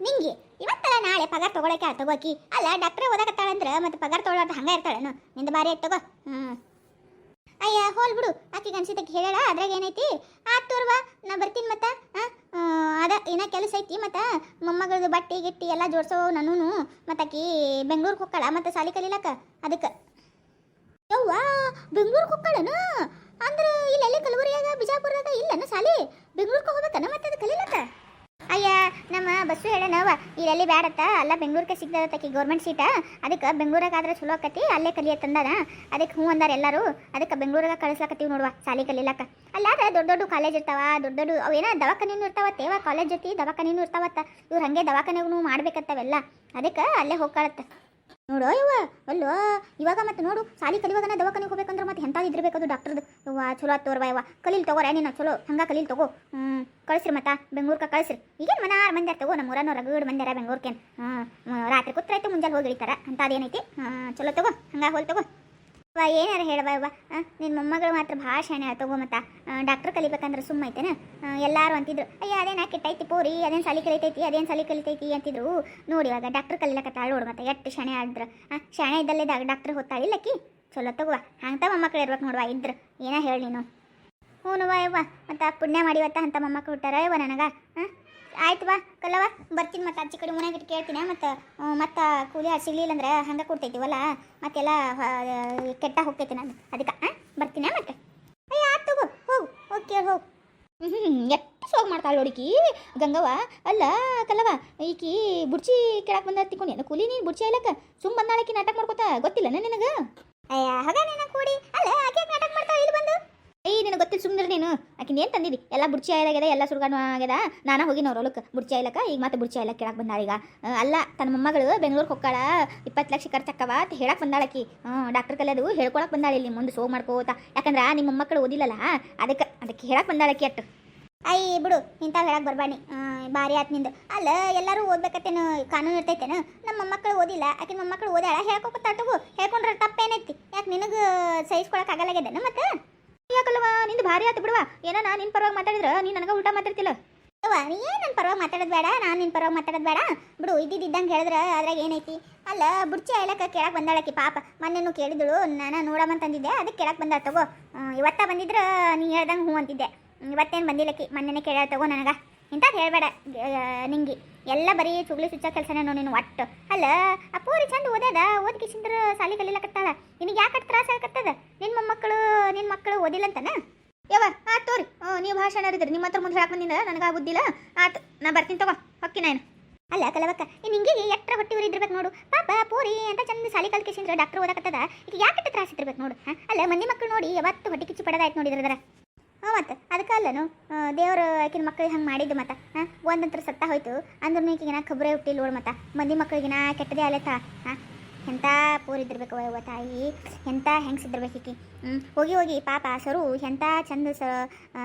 ನಿಂಗೆ, ಇವತ್ತಲ್ಲ ನಾಳೆ ಪಗಾರ ತಗೊಳಕ್ಕೆ ತಗೋಕಿ. ಅಲ್ಲ ಡಾಕ್ಟ್ರೇ ಓದಾಕತ್ತಾಳ ಅಂದ್ರೆ ಮತ್ತೆ ಪಗಾರ ತಗೊಳ್ಳೋದು ಹಂಗೆ ಇರ್ತಾಳೇನು. ನಿಂದ ಬಾರಿ ಆಯ್ತು ತಗೋ. ಹ್ಞೂ ಅಯ್ಯ, ಹೋಲ್ ಬಿಡು. ಆಕಿಗೆ ಅನ್ಸಿದ್ದಕ್ಕೆ ಹೇಳಲ್ಲ, ಅದ್ರಾಗ ಏನೈತಿ? ಆತೋರ್ವ ತೋರ್ವ, ನಾ ಬರ್ತೀನಿ ಮತ್ತೆ. ಅದ ಏನ ಕೆಲಸ ಐತಿ ಮತ್ತು. ಮೊಮ್ಮಗಳದು ಬಟ್ಟೆ, ಗಿಟ್ಟಿ ಎಲ್ಲ ಜೋಡ್ಸೋ ನನೂನು. ಮತ್ತೆ ಆಕಿ ಬೆಂಗ್ಳೂರಿಗೆ ಹೋಗ್ಕಳ, ಮತ್ತೆ ಸಾಲಿ ಕಲೀಲಕ್ಕ ಅದಕ್ಕೆ. ಯವ್ವ, ಬೆಂಗ್ಳೂರಿಗೆ ಹೋಗ್ಕಳನ? ಅಂದ್ರೆ ಇಲ್ಲೆಲ್ಲಿ ಕಲಬುರಿಯಾಗ ಬಿಜಾಪುರದಾಗ ಇಲ್ಲನ ಸಾಲಿ? ಬೆಂಗ್ಳೂರ್ಗೆ ಹೋಗ್ಬೇಕನ ಮತ್ತೆ ಅದು ಕಲೀಲಕ್ಕ ಬಸ್ಸು ಹೇಳನವ ಇಲ್ಲೆಲ್ಲಿ ಬ್ಯಾಡತ್ತ. ಅಲ್ಲ ಬೆಂಗ್ಳೂರ್ಗೆ ಸಿಗ್ತದತ್ತಕಿ ಗೌರ್ಮೆಂಟ್ ಸೀಟ ಅದಕ್ಕೆ ಬೆಂಗ್ಳೂರಾಗಾದ್ರೆ ಚಲೋ ಆಕತಿ, ಅಲ್ಲೇ ಕಲಿಯತ್ತಂದಾನ ಅದಕ್ಕೆ ಹ್ಞೂ ಅಂದಾರ ಎಲ್ಲರೂ. ಅದಕ್ಕೆ ಬೆಂಗ್ಳೂರಾಗ ಕಳಿಸ್ಲಾಕತ್ತೀವಿ ನೋಡುವ, ಸಾಲಿ ಕಲಿಲಕ್ಕ ಅಲ್ಲಾದ್ರೆ ದೊಡ್ಡ ದೊಡ್ಡ ಕಾಲೇಜ್ ಇರ್ತಾವ, ದೊಡ್ಡ ದೊಡ್ಡ ಅವೇನ ದವಾಖಾನೆನೂ ಇರ್ತಾವ, ತೇವ ಕಾಲೇಜ್ ಜೊತೆ ದವಾಖಾನೆನೂ ಇರ್ತಾವತ್ತ. ಇವ್ರು ಹಂಗೆ ದವಾಖಾನೆಗೂ ಮಾಡ್ಬೇಕತ್ತವೆಲ್ಲ. ಅದಕ್ಕೆ ಅಲ್ಲೇ ಹೋಗ್ಕಳತ್ತ. ನೋಡೋ ಯವ್ವ ಅಲ್ಲೋ, ಇವಾಗ ಮತ್ತೆ ನೋಡು, ಸಾಲಿ ಕಲಿವಾಗನ ದವಾಖಾನೆಗೆ ಹೋಗ್ಬೇಕಂದ್ರೆ ಮತ್ತೆ ಎಂಥದ್ದು ಇದ್ರಬೇಕದು ಡಾಕ್ಟರ್ದು ಡಾಕ್ಟರ್ ಚಲೋ ತೋರ್ವ ಇವ ಕಲೀಲ್ ತಗೋರ ನೀನು ಚಲೋ. ಹಂಗ ಕಲೀಲ್ ತಗೋ. ಹ್ಞೂ ಕಳಿಸ್ರಿ ಮತ್ತ, ಬೆಂಗ್ಳೂರ್ಕ ಕಳಿಸ್ರಿ. ಈಗೇನು ಮನಾರ್ ಮಂದ್ಯಾರ ತಗೋ ನಮ್ಮ ಊರನ್ನ ರಗಡ್ ಮಂದ್ಯಾರ ಬೆಂಗ್ಳೂರ್ಕೇನು? ಹ್ಞೂ ರಾತ್ರಿ ಕೂತ್ರೈತೆ ಮುಂಜಾನೆ ಹೋಗಿ ಇಳಿತಾರ. ಅಂಥದ್ದೇನೈತಿ ಹಾಂ ಚಲೋ ತಗೋ, ಹಂಗ ಹೋಲ್ ತಗೋ. ವಾ, ಏನಾರ ಹೇಳವ ಯವ್ವ ನಿನ್ನ ಮೊಮ್ಮಗಳು ಮಾತ್ರ ಭಾಳ ಶಾಣೆ ತಗೋ ಮತ್ತ. ಡಾಕ್ಟರ್ ಕಲಿಬೇಕಂದ್ರೆ ಸುಮ್ಮ ಎಲ್ಲರೂ ಅಂತಿದ್ರು, ಅಯ್ಯ, ಅದೇನ ಕೆಟ್ಟೈತಿ ಪೂರಿ, ಅದೇನು ಸಾಲಿ ಕಲಿತೈತಿ, ಅದೇನು ಸಾಲಿ ಕಲಿತೈತಿ ಅಂತಿದ್ರು. ನೋಡಿ ಇವಾಗ ಡಾಕ್ಟರ್ ಕಲಿಲಕತ್ತಾಳ ನೋಡು ಮತ್ತೆ, ಎಷ್ಟು ಶಾಣೆ ಆದ್ರ ಶಾಣೆ ಇದ್ದಲ್ಲೇ ಡಾಕ್ಟರ್ ಹೊತ್ತಾಳಿಲ್ಲಕ್ಕಿ ಚಲೋ ತಗೋವ ತಾವ ಮೊಮ್ಮಕ್ಕಳು ಇರ್ಬೇಕು ನೋಡುವ ಇದ್ರ. ಏನ ಹೇಳಿ ನೀನು. ಹ್ಞೂ ಯವ್ವ. ಮತ್ತು ಪುಣ್ಯ ಮಾಡಿವತ್ತ ಅಂತ ಮೊಮ್ಮಕ್ಕಳು ಹುಟ್ಟಾರ. ಯವ್ವ ನನಗೆ. ಹಾಂ ಆಯ್ತು ಬಾ ಕಲ್ಲವ ಬರ್ತೀನಿ ಮತ್ತೆ ಅಜ್ಜಿ ಕಡೆ ಮನೆಗೆ ಇಟ್ಟು ಕೇಳ್ತೀನಿ, ಮತ್ತು ಮತ್ತೆ ಕೂಲಿ ಸಿಗಲಿಲ್ಲ ಅಂದ್ರೆ ಹಂಗೆ ಕೊಡ್ತೈತಿವಲ್ಲ ಮತ್ತೆಲ್ಲ ಕೆಟ್ಟ ಹೋಗ್ತೈತಿ ನಾನು. ಅದಕ್ಕೆ ಹಾಂ ಬರ್ತೀನಿ ಮತ್ತೆ. ಅಯ್ಯ ಆಯ್ತು ಹೋಗು ಹೋಗು, ಹೋಗಿ ಕೇಳಿ, ಹೋಗು. ಹ್ಞೂ ಎಷ್ಟು ಸೋಗ್ ಮಾಡ್ತಾಳೆ ಹುಡುಕಿ ಗಂಗವ್ವ, ಅಲ್ಲ ಕಲ್ಲವ ಈಕಿ ಬುಡ್ಚಿ ಕೆಳಕ್ಕೆ ಬಂದ ತಿಕ್ಕೊಂಡು. ಕೂಲಿ ನೀನು ಬುಡ್ಚಿ ಆಯ್ಲಕ್ಕ ಸುಮ್ ಬಂದಾಳಕಿ ನಾಟಕ ಮಾಡ್ಕೋತ? ಗೊತ್ತಿಲ್ಲ ನಿನಗೆ? ಅಯ್ಯ ಹಾಗ ನೀನು ಕೂಡಿ. ಅಲ್ಲ, ಆಕೆ ನಾಟಕ ಮಾಡ್ತಾ ಇಲ್ಲಿ ಬಂದು? ಏಯ್ ನಿನಗೆ ಗೊತ್ತಿಲ್ಲ ಸುಮ್ಮನೆ ನೀನು? ಆಕಿನ ಏನು ತಂದಿದಿ? ಎಲ್ಲ ಬುಡ್ಚಿ ಆಯ್ಲಾಗ್ಯದ, ಎಲ್ಲ ಸುರ್ಗಾನು ಆಗ್ಯದ? ನಾನು ಹೋಗಿ ಅವ್ರ ಹೊಲಕ್ಕೆ ಬುಡ್ಚಿ ಆಯ್ಲಕ್ಕ, ಈಗ ಮತ್ತೆ ಬುಡ್ಚಿ ಆಯ್ಲಕ್ಕ ಕೇಳಕ್ಕೆ ಬಂದಾಳ ಈಗ. ಅಲ್ಲ, ತನ್ನ ಮೊಮ್ಮಗಳು ಬೆಂಗಳೂರಿಗೆ ಹೋಗ್ಕಾಳ ಇಪ್ಪತ್ತು ಲಕ್ಷ ಖರ್ಚಕ್ಕವ ಅಂತ ಹೇಳಕ್ಕೆ ಬಂದಾಳಕಿ ಹ್ಞೂ ಡಾಕ್ಟರ್ ಕಲಿಯೋದು ಹೇಳ್ಕೊಳಕ್ಕೆ ಬಂದಾಳ ಇಲ್ಲಿ ಮುಂದೆ ಸೋ ಮಾಡ್ಕೋತ ಯಾಕಂದ್ರೆ ನಿಮ್ಮ ಮೊಮ್ಮಕ್ಕಳು ಓದಿಲ್ಲಲ್ಲ ಅದಕ್ಕೆ ಅದಕ್ಕೆ ಹೇಳಕ್ಕೆ ಬಂದಾಳಕಿ ಅಟ್ಟು ಅಯ್ಯ ಬಿಡು ಇಂಥ ಹೇಳಕ್ಕೆ ಬರಬಾಣಿ ಭಾರಿ ಆತ್ ನಿಂದು. ಅಲ್ಲ, ಎಲ್ಲರೂ ಓದ್ಬೇಕತ್ತೇನು, ಕಾನೂನು ಇರ್ತೈತೇನು? ನಮ್ಮ ಮೊಮ್ಮಕ್ಕಳು ಓದಿಲ್ಲ ಆಕೆ ಮೊಮ್ಮಕ್ಕಳು ಓದಾಳ ಹೇಳ್ಕೊತ ತಗೋ ಹೇಳ್ಕೊಂಡ್ರೆ ತಪ್ಪೇನೈತಿ? ಯಾಕೆ ನಿನಗೆ ಸಹಿಸ್ಕೊಳಕ್ಕೆ ಆಗಲ್ಲಾಗ್ಯದೇನು ಮತ್ತೆ? ಯಾಕಲ್ವಾ ನಿಂದು ಭಾರಿ ಆತು ಬಿಡುವ. ಏನೋ ನಾನು ನಿನ್ನ ಪರವಾಗಿ ಮಾತಾಡಿದ್ರ? ನೀ ನನಗೆ ಊಟ ಮಾತಾಡ್ತಿಲ್ಲ ಅವ್ವ, ನೀ ಏನು ನನ್ನ ಪರವಾಗಿ ಮಾತಾಡೋದು ಬೇಡ? ನಾನು ನಿನ್ ಪರವಾಗಿ ಮಾತಾಡೋದು ಬೇಡ. ಬಿಡು, ಇದ್ದಿದ್ದಂಗೆ ಹೇಳಿದ್ರೆ ಅದ್ರಾಗ ಏನೈತಿ? ಅಲ್ಲ, ಬುಡ್ಚಿ ಆಯ್ಲಕ್ಕ ಕೇಳಕ್ಕೆ ಬಂದಾಳಕಿ ಪಾಪ. ಮೊನ್ನೆನು ಕೇಳಿದಳು, ನಾನು ನೋಡಮ್ಮಂತಂದಿದ್ದೆ ಅದಕ್ಕೆ ಕೇಳಕ್ಕೆ ಬಂದಾಳ ತಗೋ. ಇವತ್ತ ಬಂದಿದ್ರೆ ನೀ ಹೇಳ್ದಂಗೆ ಹ್ಞೂ ಅಂತಿದ್ದೆ. ಇವತ್ತೇನ್ ಇವತ್ತೇನು ಬಂದಿಲ್ಲಕಿ? ಮೊನ್ನೆನೇ ಕೇಳ ತಗೋ ನನಗೆ. ಇಂಥದ್ದು ಹೇಳ್ಬೇಡ ನಿಂಗೆ. ಎಲ್ಲ ಬರೀ ಚುಗ್ಲಿ ಸುಚ್ಚ ಕೆಲಸನೇ ನೀನು, ಒಟ್ಟು. ಅಲ್ಲ, ಆ ಪೂರಿ ಚಂದ ಓದ್ಯದ? ಓದ್ಕಿಸಿಂದ್ರ ಸಾಲಿ ಕಲಿಲಕತ್ತಾಳ ನಿನಗೆ ಯಾಕೆ ತ್ರಾಸ ಆಗತ್ತದ ನಿನ್ನ ಮೊಮ್ಮಕ್ಕಳು ನಿನ್ನ ಮಕ್ಕಳು ಓದಿಲ್ಲ ಅಂತನ ಯವ್ವ ಆತ್ ತೋರಿ. ನೀವು ಭಾಷಣ ಇದ್ರಿ ನಿಮ್ಮ ಹತ್ರ ಮುಂದೆ ಹೇಳಕ್ ಬಂದಿನ ನನಗೆ ಬುದ್ಧಿಲ್ಲ ಆತು ನಾ ಬರ್ತೀನಿ ತಗೋ, ಹೊಕ್ಕಿ ನಾನು. ಅಲ್ಲ, ಕಲವಕ್ಕ ನಿಂಗೆ ಎಟ್ರ ಹೊಟ್ಟಿ ಉರಿದಿರ್ಬೇಕು ನೋಡು. ಪಾಪ ಪೂರಿ ಅಂತ ಚಂದ ಸಾಲಿ ಕಲ್ಕಿಸಿಂದ್ರ ಡಾಕ್ಟರ್ ಓದಕತ್ತದ. ಈಗ ಯಾಕೆ ತ್ರಾಸ ಇದ್ರಬೇಕು ನೋಡು? ಅಲ್ಲ ಮಂದಿ ಮಕ್ಕಳು ನೋಡಿ, ಯಾವತ್ತು ಹೊಟ್ಟೆ ಕಿಚ್ಚು ಪಡದಾಯ್ತು ನೋಡಿದ್ರದರ ಹಾಂ, ಮತ್ತೆ. ಅದಕ್ಕೆ ಅಲ್ಲನು ದೇವ್ರು ಆಕಿನ ಮಕ್ಕಳಿಗೆ ಹಂಗೆ ಮಾಡಿದ್ದು ಮತ್ತೆ. ಹಾಂ, ಒಂದಂತ್ರ ಸತ್ತ ಹೋಯ್ತು. ಅಂದ್ರೂ ಈಗಿನ ಖಬ್ರೆ ಹುಟ್ಟಿಲ್ಲ ನೋಡು ಮತ್ತೆ. ಮಂದಿ ಮಕ್ಕಳಿಗಿನ ಕೆಟ್ಟದೇ ಆಲತ್ತ ಹಾಂ. ಎಂಥ ಪೂರಿದ್ದಿರ್ಬೇಕು ಅವ್ವ ತಾಯಿ ಎಂಥ ಹೆಂಗ್ಸಿದ್ದಿರ್ಬೇಕು ಈಕಿ. ಹ್ಞೂ ಹೋಗಿ ಹೋಗಿ ಪಾಪ ಸರು ಎಂಥ ಚಂದ ಸ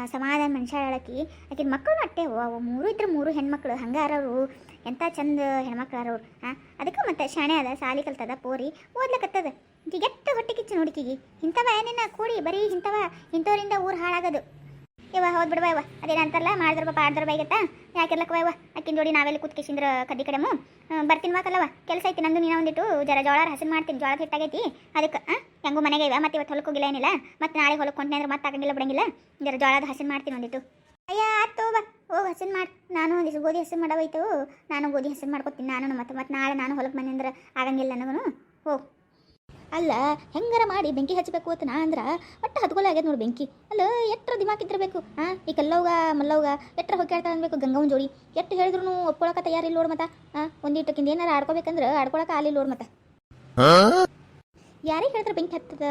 ಸಮಾಧಾನ ಮನುಷ್ಯ ಹೇಳಕ್ಕಿ ಆಕಿನ ಮಕ್ಕಳು ಅಟ್ಟೆ ಅವು ಮೂರು ಇದ್ರೆ ಮೂರು ಹೆಣ್ಮಕ್ಳು, ಹಂಗಾರವರು. ಎಂಥ ಚಂದ ಹೆಣ್ಮಕ್ಳು ಅವ್ರು ಹಾಂ ಅದಕ್ಕೂ ಮತ್ತೆ ಶಾಣೆ ಅದ ಸಾಲಿ ಕಲ್ತದ, ಪೋರಿ ಓದ್ಲಕತ್ತದ. ಈಗ ಎಷ್ಟು ಹೊಟ್ಟೆ ಕಿಚ್ಚು ನೋಡಿಕಿಗಿ. ಇಂಥವ ಏನೇನ ಕೂಡಿ ಬರೀ ಇಂಥವ ಇಂಥವ್ರಿಂದ ಊರು ಹಾಳಾಗೋದು. ಇವ ಹೌದು ಬಿಡುವ ಇವ ಅದೇನಂತಾರಲ್ಲ ಮಾಡಿದ್ರ ಪಾಪ ಆಡ್ದ್ರ ಬೈಗತ್ತ ಯಾಕಿರ್ಲಕ್ಕವ ಇವ ಅಕ್ಕಿನ ಜೋಡಿ ನಾವೆಲ್ಲ ಕುತ್ಕಿಸಿಂದ್ರ ಕದಿ ಕಡೆಮು? ಬರ್ತೀನಿ ವಾಕಲ್ಲವ ಕೆಲಸ ಐತಿ ನಂದು, ನೀನು ಒಂದಿಟ್ಟು ಜರ ಜೋಳ ಹಸಿರು ಮಾಡ್ತೀನಿ. ಜೋಳದ ಹಿಟ್ಟಾಗೈತಿ. ಅದಕ್ಕೆ ಹೆಂಗೂ ಮನೆಗೆ ಇವ? ಮತ್ತೆ ಇವತ್ತು ಹೊಲಕ್ಕೆ ಹೋಗಿಲ್ಲ ಏನಿಲ್ಲ? ಮತ್ತೆ ನಾಳೆ ಹೊಲಕ್ಕೆ ಕೊಂಟೆ ಅಂದ್ರೆ ಮತ್ತೆ ಆಗಂಗಿಲ್ಲ, ಬಿಡಂಗಿಲ್ಲ? ಜರ ಜೋಳದ ಹಸನ್ ಮಾಡ್ತೀನಿ ಒಂದಿಟ್ಟು. ಅಯ್ಯ ಆತು ಬಾ. ಹೋಗಿ, ಹಸಿನ್ ಮಾಡಿ. ನಾನು ಒಂದಿಷ್ಟು ಗೋಧಿ ಹಸಿನ್ ಮಾಡೋಯ್ತು ನಾನು ಗೋಧಿ ಹಸಿನ್ ಮಾಡ್ಕೊತೀನಿ ನಾನು ಮತ್ತೆ ಮತ್ತೆ ನಾಳೆ ನಾನು ಹೊಲಕ್ಕೆ ಮನೆ ಅಂದ್ರೆ ಆಗಂಗಿಲ್ಲ ನನಗೂ ಹೋಗಿ ಅಲ್ಲ, ಹೆಂಗಾರ ಮಾಡಿ ಬೆಂಕಿ ಹಚ್ಚಬೇಕು ಅಂತ ನಾ ಅಂದ್ರ ಒಟ್ಟು ಹತ್ಕೊಲ್ಲ ಆಗ್ಯದ ನೋಡಿ ಬೆಂಕಿ. ಅಲ್ಲ, ಎಟ್ರ ದಿಮಾಕ್ ಹಾಂ ಈ ಕಲ್ಲವ್ಗ, ಮಲ್ಲವ್ಗ ಎಟ್ರ ಹೊಕ್ಕಾಡ್ತಾ ಅನ್ಬೇಕು ಗಂಗವನ್ ಜೋಡಿ. ಎಷ್ಟು ಹೇಳಿದ್ರು ಒಪ್ಕೊಳಕ ತಯಾರಿಲ್ಲ ನೋಡ್ ಮತ್ತ ಹಾಂ ಒಂದಿಟ್ಟಕ್ಕಿಂದ ಏನಾರ ಆಡ್ಕೋಬೇಕಂದ್ರೆ ಆಡ್ಕೊಳಕ ಆಲಿಲ್ಲ ನೋಡ್ ಮತ್ತ. ಯಾರಿಗೆ ಹೇಳಿದ್ರೆ ಬೆಂಕಿ ಹತ್ತದ?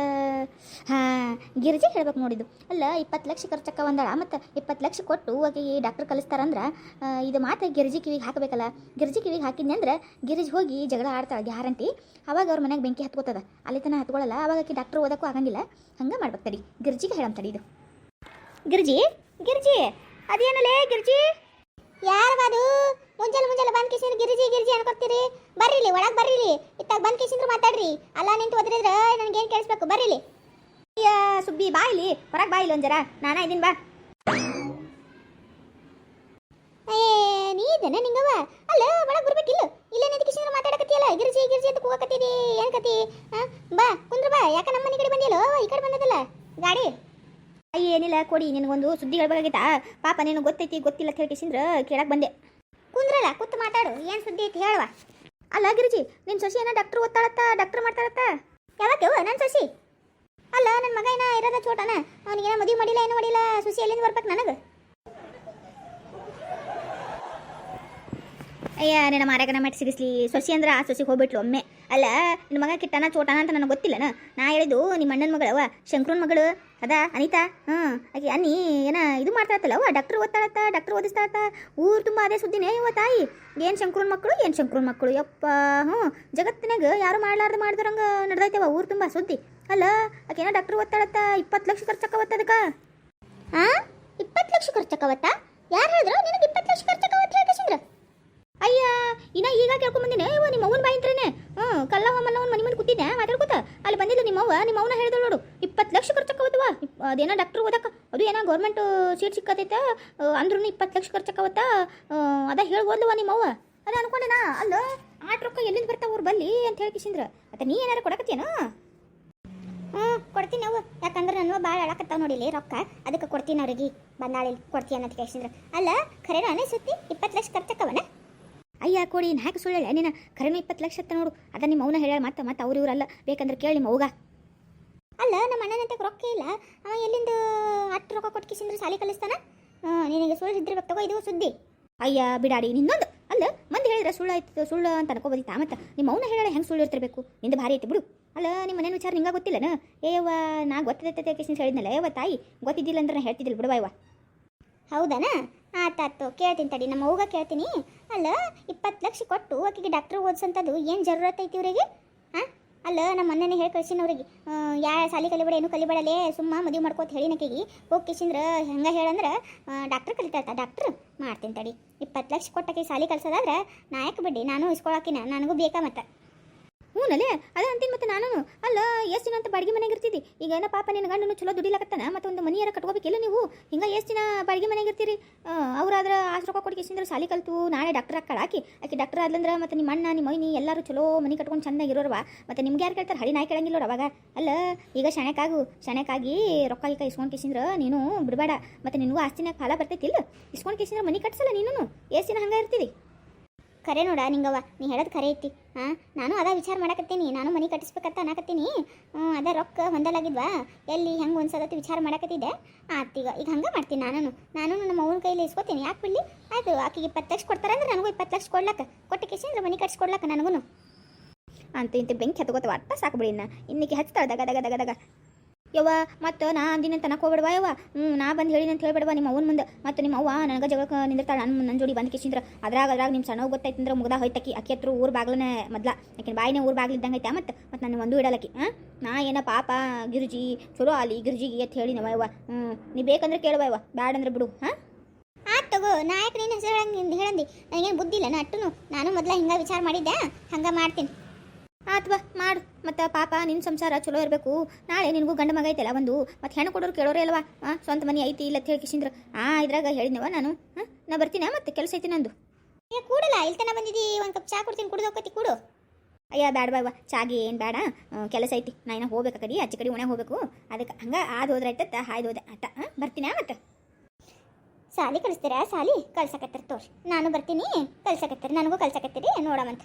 ಹಾಂ, ಗಿರಿಜಿ ಹೇಳ್ಬೇಕು ನೋಡಿದ್ದು. ಅಲ್ಲ, ಇಪ್ಪತ್ತು ಲಕ್ಷ ಖರ್ಚಕ್ಕ ಒಂದಳ. ಮತ್ತು ಇಪ್ಪತ್ತು ಲಕ್ಷ ಕೊಟ್ಟು ಆಕೆಗೆ ಡಾಕ್ಟರ್ ಕಲಿಸ್ತಾರಂದ್ರ ಇದು ಮಾತ್ರ ಗಿರಿಜಿ ಕಿವಿಗೆ ಹಾಕಬೇಕಲ್ಲ. ಗಿರಿಜಿ ಕಿವಿಗೆ ಹಾಕಿದ್ನಿ ಅಂದ್ರೆ, ಗಿರಿಜಿ ಹೋಗಿ ಜಗಳ ಆಡ್ತಾಳೆ ಗ್ಯಾರಂಟಿ. ಅವಾಗ ಅವ್ರ ಮನೆಗೆ ಬೆಂಕಿ ಹತ್ಕೋತದ. ಅಲ್ಲಿ ತನಕ ಹತ್ಕೊಳ್ಳಲ್ಲ ಅವಾಗ ಆಕೆ ಡಾಕ್ಟರ್ ಓದಕ್ಕೂ ಆಗಂಗಿಲ್ಲ. ಹಂಗೆ ಮಾಡ್ಬೇಕು ತಡಿ. ಗಿರ್ಜಿಗೆ ಹೇಳಂತಡಿ ತಡಿ ಇದು. ಗಿರಿಜಿ ಗಿರಿಜಿ ಅದೇನಲ್ಲೇ ಗಿರ್ಜಿ? ಯಾರದು ಮುಂಜಾನೆ ಮುಂಜಾನೆ ಬಂದ್ ಕಿಸಿಂದ್ರ ಗಿರಿಜಿ ಗಿರಿಜಿ ಅನ್ಕೊತೀರಿ. ಬರ್ರಿಲಿ, ಒಳಗ್ ಬರ್ರಿಲಿ. ಇತ್ತಾಗ ಬಂದ್ ಕಿಸಿಂದ್ರ ಮಾತಾಡ್ರಿ. ಅಲ್ಲ ನಿಂತು ಒದ್ರಿದ್ರ ಏನು ಕೇಳಿಸ್ಬೇಕು? ಬರ್ರಿಲಿ. ಸುಬ್ಬಿ, ಬಾ ಇಲ್ಲಿ. ಹೊರಗೆ ಬಾ ಇಲ್ಲಿ ಒಂದ್ ಜರ. ನಾನಾ ಇದೀನಿ ಬಾ. ಏ, ನೀ ನಿಂಗವ ಅಲ್ಲ, ಒಳಗ್ ಬರ್ಬೇಕಿಲ್ಲ ಇಲ್ಲ. ನಿಂತು ಕಿಸಿಂದ್ರ ಮಾತಾಡಕತ್ತಿಯಲ್ಲ. ಗಿರಿಜಿ ಗಿರಿಜಿ ಅಂತ ಕೂಗಕತ್ತಿದಿ ಏನ್ ಕತಿ ಬಾ, ಕುಂದ್ರ ಬಾ. ಯಾಕ ನಮ್ಮ ಮನೆ ಕಡೆ ಬಂದಿಲ್ಲ ಈ ಕಡೆ ಬಂದದಲ್ಲ. ಗಾಡಿ. ಏನಿಲ್ಲ, ಕೊಡಿ, ನಿನಗೊಂದು ಸುದ್ದಿ ಹೇಳ್ಬೇಕಾಗಿತ್ತಾ ಪಾಪ ನೀನು ಗೊತ್ತೈತಿ, ಗೊತ್ತಿಲ್ಲ ಅಂತ ಕೇಳಕ್ ಬಂದೆ. ಕುಂದ್ರಲ್ಲ, ಕೂತು ಮಾತಾಡು, ಏನ್ ಸುದ್ದಿ ಐತಿ ಹೇಳುವ. ಅಲ್ಲ ಗಿರಿಜಿ, ನಿನ್ ಸೊಸಿ ಏನೋ ಡಾಕ್ಟರ್ ಓದ್ತಾಳತ್ತ ಡಾಕ್ಟರ್ ಮಾಡ್ತಾಳತ್ತ? ಯಾವಾಗ ನನ್ನ ಸೊಸಿ? ಅಲ್ಲ ನನ್ನ ಮಗ ಏನ ಇರೋದ ಚೋಟನ ಅವನಿಗೆ ಮದುವೆ ಮಾಡಿಲ್ಲ, ಏನು ಮಾಡಿಲ್ಲ, ಸುಸಿ ಎಲ್ಲಿಂದ ಬರ್ಬೇಕು ನನಗೆ? ಅಯ್ಯ, ನಿನ್ನ ಮಾರ್ಯಾಗನ ಮಾಡಿ ಸಿಗಿಸ್ಲಿ. ಸೊಸಿ ಅಂದ್ರೆ ಆ ಸೊಸಿಗೆ ಹೋಗ್ಬಿಟ್ಲು ಒಮ್ಮೆ. ಅಲ್ಲ, ನಿನ್ನ ಮಗ ಕಿಟ್ಟನ ಚೋಟನ ಅಂತ ನನಗೆ ಗೊತ್ತಿಲ್ಲನ? ನಾ ಹೇಳಿದ್ದು ನಿಮ್ಮ ಅಣ್ಣನ ಮಗಳವ, ಶಂಕ್ರನ್ ಮಗಳು. ಅದ, ಅನಿತಾ? ಹ್ಞೂ ಆಕೆ, ಅನ್ನಿ, ಏನ ಇದು ಮಾಡ್ತಾಳತ್ತಲ್ಲ ಅವ ಡಾಕ್ಟರ್ ಓದ್ತಾಳತ್ತ, ಡಾಕ್ಟರ್ ಓದಿಸ್ತಾಳತ್ತ. ಊರು ತುಂಬ ಅದೇ ಸುದ್ದಿನೇ ಇವ ತಾಯಿ. ಏನು ಶಂಕ್ರನ್ ಮಕ್ಕಳು, ಏನು ಶಂಕ್ರನ್ ಮಕ್ಕಳು? ಯಪ್ಪ, ಹ್ಞೂ. ಜಗತ್ತಿನಾಗ ಯಾರು ಮಾಡ್ಲಾರ್ದು ಮಾಡ್ದಾರಂಗೆ ನಡೆದೈತವ ಊರು ತುಂಬ ಸುದ್ದಿ. ಅಲ್ಲ ಆಕೆನ ಡಾಕ್ಟರ್ ಓದ್ತಾಳತ್ತ? ಇಪ್ಪತ್ತು ಲಕ್ಷ ಖರ್ಚಕ್ಕವತ್ತ ಅದಕ್ಕೆ ಹಾಂ ಇಪ್ಪತ್ತು ಲಕ್ಷ ಖರ್ಚಕ್ಕವತ್ತ ಯಾರು ಹೇಳಿದ್ರು? ನಿನಗೆ ಇಪ್ಪತ್ತು ಲಕ್ಷ ಖರ್ಚಕ್ಕವತ್ತ ಅಯ್ಯ, ಇನ್ನ ಈಗ ಕೇಳ್ಕೊಂಡ್ ಬಂದಿನಿ. ಇವ ನಿಮ್ಮ ಅವ್ವನ ಬಾಯಿಂತ್ರನೆ ಹ್ಞೂ ಕಲ್ಲವ ಮಲ್ಲವನ್ ಮನೆ ಮುಂದೆ ಕೂತಿದ್ದೆ. ಮಾತಾಡ್ಕೋತ. ಅಲ್ಲಿ ಬಂದಿದ್ದು ನಿಮ್ಮ ಅವ್ವ. ನಿಮ್ಮ ಅವನ ನೋಡು. ಇಪ್ಪತ್ತು ಲಕ್ಷ ಖರ್ಚಕ್ಕವತ್ತವ ಅದೇನೋ ಡಾಕ್ಟರ್ ಓದಕ್ಕ ಅದು ಏನೋ ಗೌರ್ಮೆಂಟ್ ಸೀಟ್ ಸಿಕ್ಕತೈತ. ಅಂದ್ರೂ ಇಪ್ಪತ್ತು ಲಕ್ಷ ಖರ್ಚಕ್ಕವತ್ತ ಅದ ಹೇಳ್ಬೋದ್ಲವ ನಿಮ್ಮ ಅವ್ವ. ಅದ ಅನ್ಕೊಂಡೆನಾ? ಅಲ್ಲ, ಆಟ ರೊಕ್ಕ ಎಲ್ಲಿಂದ ಬರ್ತಾವ ಅವ್ರು ಬಲ್ಲಿ ಅಂತ ಹೇಳಿ ಕಿಶಿಂದ್ರ. ಅತ ನೀ ಏನಾರ ಕೊಡಕತ್ತೇನ ಹ್ಞೂ ಕೊಡ್ತೀನಿ ಅವ್ವ. ಯಾಕಂದ್ರೆ ನನ್ನ ಭಾಳ ಅಳಕತ್ತಾವ ನೋಡಿಲಿ ರೊಕ್ಕ. ಅದಕ್ಕೆ ಕೊಡ್ತೀನಿ ಅವ್ರಿಗೆ. ಬಂದಾಳಿ ಕೊಡ್ತೀನಿ ಅಂತ ಕೇಳಿಸಿದ್ರ ಅಲ್ಲ ಖರೇನ ಅನಿಸುತ್ತಿ ಇಪ್ಪತ್ತು ಲಕ್ಷ ಖರ್ಚಕ್ಕವನ ಅಯ್ಯ ಕೊಡಿ ಇನ್ನು ಹಾಕಿ ಸುಳ್ಳ ನೀನು ಖರೇನ ಇಪ್ಪತ್ತು ಲಕ್ಷ ಅತ್ತ ನೋಡು. ಅದ ನಿಮ್ಮ ಅವನ ಹೇಳ ಮತ್ತೆ ಮತ್ತೆ ಅವ್ರು ಇವರಲ್ಲ. ಬೇಕಂದ್ರೆ ಕೇಳಿ ನಿಮ್ಮ ಅವ್ಗ. ಅಲ್ಲ ನಮ್ಮ ಅಣ್ಣನಂತಕ್ಕೆ ರೊಕ್ಕ ಇಲ್ಲ. ಅವ ಎಲ್ಲಿಂದ ಅಷ್ಟು ರೊಕ್ಕ ಕೊಟ್ಟು ಕಿಸಿಂದ್ರೆ ಸಾಲಿ ಕಲಿಸ್ತಾನ? ನಿನಗೆ ಸುಳ್ಳು ಇದ್ದಿರ್ಬೇಕು ತಗೋ ಇದು ಸುದ್ದಿ. ಅಯ್ಯ ಬಿಡಾಡಿ ನಿನ್ನೊಂದು. ಅಲ್ಲ ಮಂದಿ ಹೇಳಿದ್ರೆ ಸುಳ್ಳು ಆಯ್ತು ಸುಳ್ಳು ಅಂತ ಅನ್ಕೋಬೋದಿತ್ತ ಮತ್ತೆ ನಿಮ್ಮ ಅವನ ಹೇಳ ಹೆಂಗೆ ಸುಳ್ಳು ಇರ್ತಿರ್ಬೇಕು? ನಿಂದು ಭಾರಿ ಐತಿ ಬಿಡು. ಅಲ್ಲ ನಿಮ್ಮ ಮನೇನ ವಿಚಾರ ನಿಂಗೆ ಗೊತ್ತಿಲ್ಲನ? ಏವ ನಾ ಗೊತ್ತಿದ್ದೈತೆ ಕೇಸಿನ ಹೇಳಿದ್ನಲ್ಲ? ಏವ ತಾಯಿ ಗೊತ್ತಿದ್ದಿಲ್ಲ ಅಂದ್ರೆ ನಾ ಹೇಳ್ತಿದ್ದಿಲ್ಲ ಬಿಡುವ ಇವ ಹೌದನ? ಆತಾತು ಕೇಳ್ತೀನಿ ತಡಿ, ನಮ್ಮ ಅವ್ಗ ಕೇಳ್ತೀನಿ. ಅಲ್ಲ, ಇಪ್ಪತ್ತು ಲಕ್ಷ ಕೊಟ್ಟು ಆಕೆಗೆ ಡಾಕ್ಟ್ರ್ ಓದಿಸಂಥದ್ದು ಏನು ಜರೂರತ್ ಐತಿ ಇವರಿಗೆ? ಹಾಂ ಅಲ್ಲ, ನಮ್ಮ ಮೊನ್ನೆನೇ ಹೇಳಿ ಕಳ್ಸಿನ ಅವ್ರಿಗೆ. ಯಾ ಸಾಲಿ ಕಲಿಬೇಡ, ಏನು ಕಲಿಬೇಡಲೇ, ಸುಮ್ಮ ಮದುವೆ ಮಾಡ್ಕೋತ ಹೇಳಿ ನಕೆಗೆ ಹೋಗಿ ಕಿಶಿಂದ್ರ ಹೆಂಗೆ ಹೇಳಂದ್ರೆ ಡಾಕ್ಟ್ರ್ ಕಲಿತಾಳ್ತ ಡಾಕ್ಟ್ರ್ ಮಾಡ್ತೀನಿ ತಡಿ. ಇಪ್ಪತ್ತು ಲಕ್ಷ ಕೊಟ್ಟಕ್ಕೆ ಸಾಲಿ ಕಲ್ಸೋದಾದ್ರೆ ನಾ ಯಾಕೆ ಬಿಡಿ ನಾನು ಇಸ್ಕೊಳಕಿನ, ನನಗೂ ಬೇಕಾ ಮತ್ತೆ? ಹ್ಞೂನಲ್ಲೇ ಅದೇ ಅಂತೀನಿ ಮತ್ತೆ ನಾನು ಅಲ್ಲ, ಎಷ್ಟು ದಿನ ಅಂತ ಬಾಡಿಗೆ ಮನೆಗೆ ಇರ್ತಿದ್ದಿ ಈಗ ಏನೋ ಪಾಪ ನಿನ್ನ ಗಂಡನು ಚಲೋ ದುಡಿಲಕತ್ತಾನ, ಮತ್ತೆ ಒಂದು ಮನಿಯಾರ ಕಟ್ಕೋಬೇಕಿಲ್ಲ ನೀವು? ಹಿಂಗೆ ಎಷ್ಟು ದಿನ ಬಾಡಿಗೆ ಮನೆಗೆ ಇರ್ತೀರಿ? ಅವ್ರಾದ್ರೆ ಆಸ್ ರೊಕ್ಕ ಕೊಟ್ಟು ಸಾಲಿ ಕಲ್ತು, ನಾಳೆ ಡಾಕ್ಟರ್ ಹಾಕಳ ಆಕಿ ಆಕೆ ಡಾಕ್ಟರ್ ಆದ್ಲಂದ್ರೆ ಮತ್ತೆ ನಿಮ್ಮ ಅಣ್ಣ ನಿಮ್ಮ ಮೈನಿ ಎಲ್ಲರೂ ಚಲೋ ಮನೆ ಕಟ್ಕೊಂಡು ಚಂದಾಗಿರೋರ್ವ. ಮತ್ತು ನಿಮ್ಗೆ ಯಾರು ಕೇಳ್ತಾರೆ? ಹಳಿ ನಾಯಿ ಕೇಳಂಗಿಲ್ಲ ಅವಾಗ. ಅಲ್ಲ, ಈಗ ಶಣಕ್ಕಾಗು ಶಣಕ್ಕಾಗಿ ರೊಕ್ಕ ಈಗ ಇಸ್ಕೊಂಡು ಕೇಸಿಂದ್ರೆ ನೀನು ಬಿಡಬೇಡ. ಮತ್ತೆ ನಿನಗೂ ಆಸ್ತಿನ ಕಾಲ ಬರ್ತೈತಿಲ್ಲ ಇಸ್ಕೊಂಡು ಕೇಸಿಂದ್ರೆ ಮನೆ ಕಟ್ಸಲ್ಲ ನೀನು ಎಷ್ಟು ದಿನ ಹಂಗೆ ಇರ್ತೀರಿ? ಖರೆ ನೋಡ ನಿಂಗವ ನೀ ಹೇಳೋದು ಖರೆ ಐತಿ. ಹಾಂ ನಾನು ಅದ ವಿಚಾರ ಮಾಡಕತ್ತೀನಿ, ನಾನು ಮನೆ ಕಟ್ಟಿಸ್ಬೇಕಂತ ಅನ್ನಕತ್ತೀನಿ ಹ್ಞೂ ಅದ ರೊಕ್ಕ ಹೊಂದಲಾಗಿದ್ವಾ? ಎಲ್ಲಿ ಹೆಂಗೆ ಒಂದ್ಸದತ್ತು ವಿಚಾರ ಮಾಡಕತ್ತಿದ್ದೆ? ಆತೀಗ ಈಗ ಹಂಗೆ ಮಾಡ್ತೀನಿ ನಾನು ನಾನು ನಮ್ಮ ಅವ್ನ ಕೈಲಿ ಇಸ್ಕೊತೀನಿ, ಯಾಕೆ ಬಿಡಲಿ? ಆಯ್ತು, ಆಕೆಗೆ ಇಪ್ಪತ್ತು ಲಕ್ಷ ಕೊಡ್ತಾರಂದ್ರೆ ನನಗೂ ಇಪ್ಪತ್ತು ಲಕ್ಷ ಕೊಡ್ಲಕ್ಕ ಕೊಟ್ಟು ಕಿಸಿಂದ್ರೆ ಮನೆ ಕಟ್ಸ್ಕೊಡ್ಲಕ್ಕ ನನಗೂ ಅಂತ ಇಂತ ಬೆಂಕಿ ಹತ್ಕೋತ ವಾಪಸ್ ಸಾಕು ಬಿಡಿ ಇನ್ನ. ಇನ್ನಿಗೆ ಹಚ್ತಾಳ, ದಗ ದಗ ದಗ ದಗ. ಯವ್ವ, ಮತ್ತು ನಾ ಅಂದಿನ ತನಕ ಹೋಗ್ಬೇಡವಾ ಯವ್ವ. ಹ್ಞೂ ನಾ ಬಂದು ಹೇಳಿನ ಅಂತ ಹೇಳ್ಬೇಡವಾ ನಿಮ್ಮ ಅವ್ವನ ಮುಂದೆ. ಮತ್ತು ನಿಮ್ಮ ಅವ್ವ ನನಗೆ ಜಗಳಕ್ಕೆ ನಿಂದಿರ್ತಾಳೆ. ನನ್ನ ನನ್ನ ಜೋಡಿ ಬಂದು ಕಿಶಿಂದ್ರ. ಅದ್ರಾಗ ಅದ್ರಾಗ ನಿಮ್ಮ ಸಣ್ಣ ಗೊತ್ತಾಯ್ತಂದ್ರೆ ಮುಗ್ದ ಹೋಯ್ತಕ್ಕಿ ಅಕ್ಕಿ ಹತ್ರ ಊರು ಬಾಗ್ಲನೇ ಮೊದ್ಲ. ಯಾಕೆ ಬಾಯಿನೇ ಊರು ಬಾಗ್ಲಿದ್ದಂಗೆ ಐತೆ ಮತ್ತು. ಮತ್ತು ನಾನು ಒಂದು ಇಡಲಕ್ಕಿ ಹಾಂ ನಾ ಏನ ಪಾಪ ಗಿರ್ಜಿ, ಚಲೋ ಅಲ್ಲಿ ಗಿರ್ಜಿಗೆ ಅಂತ ಹೇಳಿ ಹೇಳಿನವ ಯವ್ವ. ಹ್ಞೂ ನೀ ಬೇಕಂದ್ರೆ ಕೇಳುವ ಯವ್ವ. ಬ್ಯಾಡಂದ್ರೆ ಬಿಡು. ಹಾಂ? ಆಯ್ತು ತಗೋ, ನಾಯಕ ನೀನು ಹೆಸರು ಹೇಳಂಗೆ ಹೇಳಂದಿ. ನನಗೇನು ಬುದ್ಧಿ ಇಲ್ಲ ನಾ ಅಟ್ಟು ನಾನು ಮೊದಲ ಹಿಂಗೆ ವಿಚಾರ ಮಾಡಿದ್ದೆ. ಹಂಗೆ ಮಾಡ್ತೀನಿ. ಆತ್ವಾ ಮಾಡು. ಮತ್ತು ಪಾಪ ನಿನ್ನ ಸಂಸಾರ ಚಲೋ ಇರಬೇಕು. ನಾಳೆ ನಿನಗೂ ಗಂಡ ಮಗ ಐತಲ್ಲ ಒಂದು. ಮತ್ತು ಹೆಣ್ಣು ಕೊಡೋರು ಕೇಳೋರೇ ಅಲ್ವಾ? ಹಾಂ ಸ್ವಂತ ಮನೆ ಐತಿ ಇಲ್ಲ ಅಂತ ಹೇಳಿ ಕಿಶಿಂದ್ರು. ಆ ಇದ್ರಾಗ ಹೇಳಿದ್ನವ ನಾನು. ಹಾಂ? ನಾ ಬರ್ತೀನಿ ಮತ್ತೆ? ಕೆಲಸ ಐತಿ ನಂದು. ಏ ಕೂಡಲ್ಲ. ಇಲ್ತನ ತನ ಬಂದಿದ್ದಿ. ಒಂದು ಕಪ್ ಚಾ ಕೊಡ್ತೀನಿ. ಕುಡ್ದು ಹೋಗ್ತಿ ಕೂಡು. ಅಯ್ಯ ಬ್ಯಾಡ ಬಾಯ್ವ ಚಾಗಿ ಏನು ಬೇಡ ಕೆಲಸ ಐತಿ. ನಾ ಇನ್ನ ಹೋಗ್ಬೇಕು ಕಡಿ ಅಚ್ಚ ಕಡೆ ಉಣೆ ಹೋಗ್ಬೇಕು. ಅದಕ್ಕೆ ಹಂಗೆ ಆದು ಹೋದ್ರೆ ಆಯ್ತತ್ತ ಹಾಯ್ದು ಹೋದೆ. ಆತ ಹಾಂ ಬರ್ತೀನಿ ಮತ್ತೆ? ಸಾಲಿ ಕಳಿಸ್ತೀರಾ? ಸಾಲಿ? ಕಳ್ಸಕತ್ತರ ತೋರಿ. ನಾನು ಬರ್ತೀನಿ. ಕಳ್ಸಕತ್ತೀರಿ. ನನಗೂ ಕಳ್ಸಕತ್ತೀರಿ. ನೋಡಮಂತ.